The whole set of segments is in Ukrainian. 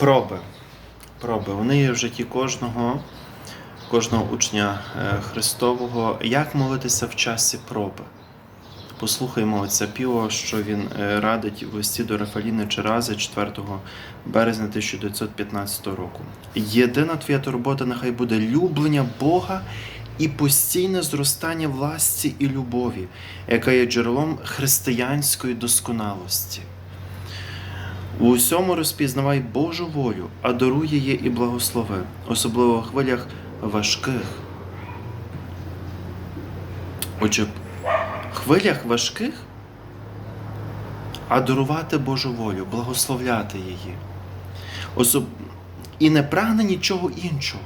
Проби. Проби. Вони є в житті кожного, кожного учня е, Христового. Як молитися в часі проби? Послухаймо отця Піо, що він е, радить в листі до Рафаліни Черази 4 березня 1915 року. Єдина твоя турбота нехай буде люблення Бога і постійне зростання власті і любові, яка є джерелом християнської досконалості. У усьому розпізнавай Божу волю, а даруй її і благослови, особливо в хвилях важких. Отже, в хвилях важких адарувати Божу волю, благословляти її. Особ... І не прагне нічого іншого.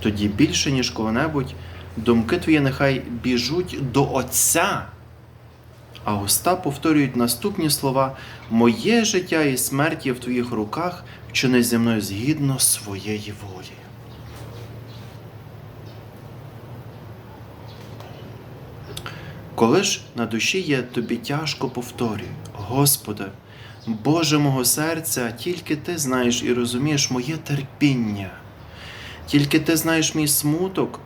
Тоді більше, ніж коли-небудь, думки твої нехай біжуть до Отця. А уста повторюють наступні слова: Моє життя і смерть є в твоїх руках, вчини зі мною згідно своєї волі. Коли ж на душі є тобі тяжко повторюй, Господи, Боже мого серця, тільки Ти знаєш і розумієш моє терпіння, тільки Ти знаєш мій смуток,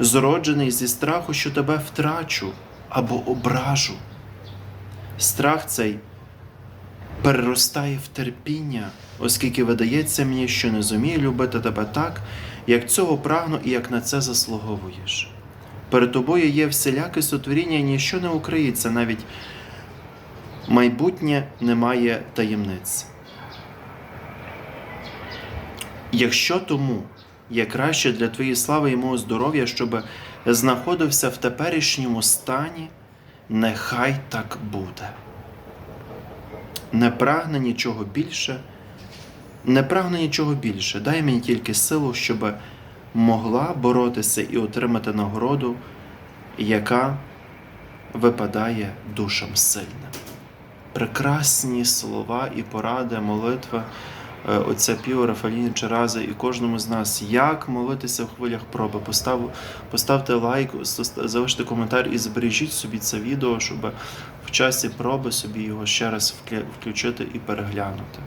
зроджений зі страху, що тебе втрачу або ображу. Страх цей переростає в терпіння, оскільки видається мені, що не зумію любити тебе так, як цього прагну і як на це заслуговуєш. Перед тобою є всіляке сотворіння, і ніщо не укриється, навіть майбутнє не має таємниць. Якщо тому є краще для твоєї слави і мого здоров'я, щоб знаходився в теперішньому стані, нехай так буде. Не прагне нічого більше, не прагне нічого більше. Дай мені тільки силу, щоб могла боротися і отримати нагороду, яка випадає душам сильним. Прекрасні слова і поради, молитви отця Піо Рафаліни Чараза і кожному з нас, як молитися в хвилях проби. Постав, поставте лайк, залиште коментар і збережіть собі це відео, щоб в часі проби собі його ще раз вклю- включити і переглянути.